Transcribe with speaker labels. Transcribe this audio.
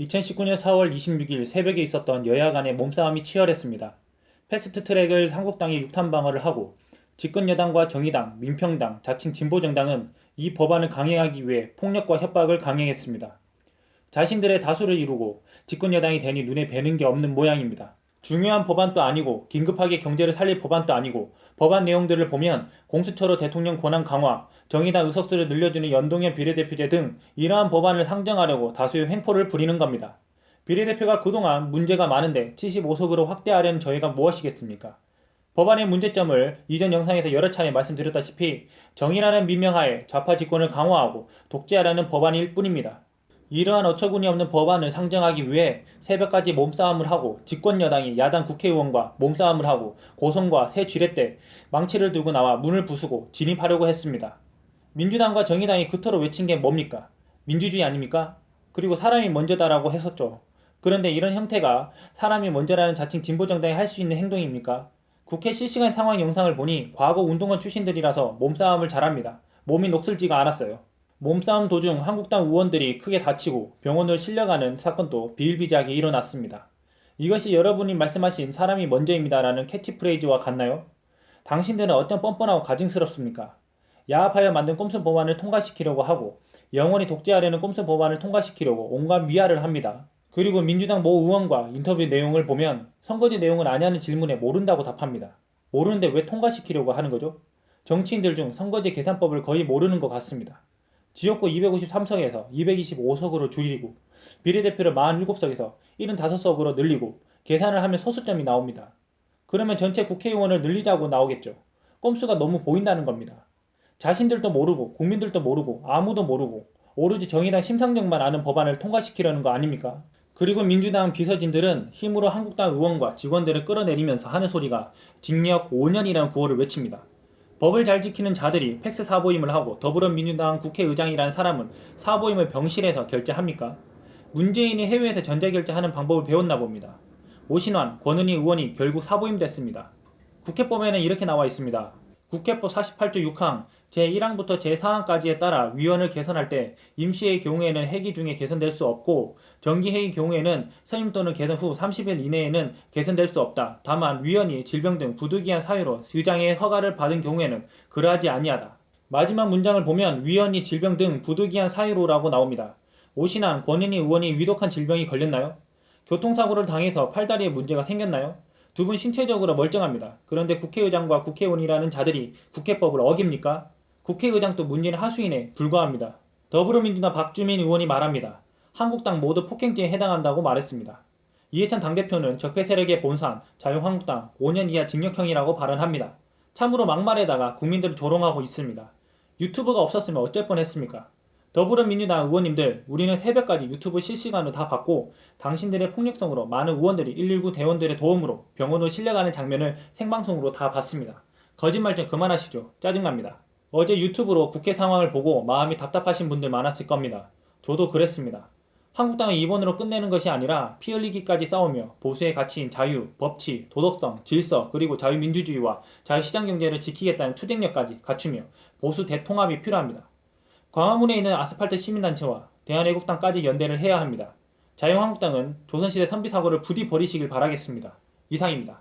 Speaker 1: 2019년 4월 26일 새벽에 있었던 여야 간의 몸싸움이 치열했습니다. 패스트트랙을 한국당이 육탄 방어를 하고 집권 여당과 정의당, 민평당, 자칭 진보정당은 이 법안을 강행하기 위해 폭력과 협박을 강행했습니다. 자신들의 다수를 이루고 집권 여당이 되니 눈에 뵈는 게 없는 모양입니다. 중요한 법안도 아니고 긴급하게 경제를 살릴 법안도 아니고 법안 내용들을 보면 공수처로 대통령 권한 강화, 정의당 의석수를 늘려주는 연동형 비례대표제 등 이러한 법안을 상정하려고 다수의 횡포를 부리는 겁니다. 비례대표가 그동안 문제가 많은데 75석으로 확대하려는 저희가 무엇이겠습니까? 법안의 문제점을 이전 영상에서 여러 차례 말씀드렸다시피 정의라는 민명하에 좌파 집권을 강화하고 독재하라는 법안일 뿐입니다. 이러한 어처구니 없는 법안을 상정하기 위해 새벽까지 몸싸움을 하고 집권 여당이 야당 국회의원과 몸싸움을 하고 고성과 새때 망치를 들고 나와 문을 부수고 진입하려고 했습니다. 민주당과 정의당이 그토록 외친 게 뭡니까? 민주주의 아닙니까? 그리고 사람이 먼저다라고 했었죠. 그런데 이런 형태가 사람이 먼저라는 자칭 진보정당이 할 수 있는 행동입니까? 국회 실시간 상황 영상을 보니 과거 운동원 출신들이라서 몸싸움을 잘합니다. 몸이 녹슬지가 않았어요. 몸싸움 도중 한국당 의원들이 크게 다치고 병원을 실려가는 사건도 비일비재하게 일어났습니다. 이것이 여러분이 말씀하신 사람이 먼저입니다라는 캐치프레이즈와 같나요? 당신들은 어떤 뻔뻔하고 가증스럽습니까? 야합하여 만든 꼼수 법안을 통과시키려고 하고 영원히 독재하려는 꼼수 법안을 통과시키려고 온갖 위화를 합니다. 그리고 민주당 모 의원과 인터뷰 내용을 보면 선거제 내용을 아냐는 질문에 모른다고 답합니다. 모르는데 왜 통과시키려고 하는 거죠? 정치인들 중 선거제 계산법을 거의 모르는 것 같습니다. 지역구 253석에서 225석으로 줄이고 비례대표를 47석에서 75석으로 늘리고 계산을 하면 소수점이 나옵니다. 그러면 전체 국회의원을 늘리자고 나오겠죠. 꼼수가 너무 보인다는 겁니다. 자신들도 모르고 국민들도 모르고 아무도 모르고 오로지 정의당 심상정만 아는 법안을 통과시키려는 거 아닙니까? 그리고 민주당 비서진들은 힘으로 한국당 의원과 직원들을 끌어내리면서 하는 소리가 징역 5년이라는 구호를 외칩니다. 법을 잘 지키는 자들이 팩스 사보임을 하고 더불어민주당 국회의장이라는 사람은 사보임을 병실에서 결제합니까? 문재인이 해외에서 전자결제하는 방법을 배웠나 봅니다. 오신환, 권은희 의원이 결국 사보임 됐습니다. 국회법에는 이렇게 나와 있습니다. 국회법 48조 6항 제1항부터 제4항까지에 따라 위원을 개선할 때 임시의 경우에는 회기 중에 개선될 수 없고 정기회의 경우에는 선임 또는 개선 후 30일 이내에는 개선될 수 없다. 다만 위원이 질병 등 부득이한 사유로 의장의 허가를 받은 경우에는 그러하지 아니하다. 마지막 문장을 보면 위원이 질병 등 부득이한 사유로라고 나옵니다. 오신환 권은희 의원이 위독한 질병이 걸렸나요? 교통사고를 당해서 팔다리에 문제가 생겼나요? 두 분 신체적으로 멀쩡합니다. 그런데 국회의장과 국회의원이라는 자들이 국회법을 어깁니까? 국회의장도 문재인 하수인에 불과합니다. 더불어민주당 박주민 의원이 말합니다. 한국당 모두 폭행죄에 해당한다고 말했습니다. 이해찬 당대표는 적폐 세력의 본산, 자유한국당 5년 이하 징역형이라고 발언합니다. 참으로 막말에다가 국민들을 조롱하고 있습니다. 유튜브가 없었으면 어쩔 뻔했습니까? 더불어민주당 의원님들 우리는 새벽까지 유튜브 실시간으로 다 봤고 당신들의 폭력성으로 많은 의원들이 119 대원들의 도움으로 병원으로 실려가는 장면을 생방송으로 다 봤습니다. 거짓말 좀 그만하시죠. 짜증납니다. 어제 유튜브로 국회 상황을 보고 마음이 답답하신 분들 많았을 겁니다. 저도 그랬습니다. 한국당은 이번으로 끝내는 것이 아니라 피 흘리기까지 싸우며 보수의 가치인 자유, 법치, 도덕성, 질서 그리고 자유민주주의와 자유시장경제를 지키겠다는 투쟁력까지 갖추며 보수 대통합이 필요합니다. 광화문에 있는 아스팔트 시민단체와 대한애국당까지 연대를 해야 합니다. 자유한국당은 조선시대 선비사고를 부디 버리시길 바라겠습니다. 이상입니다.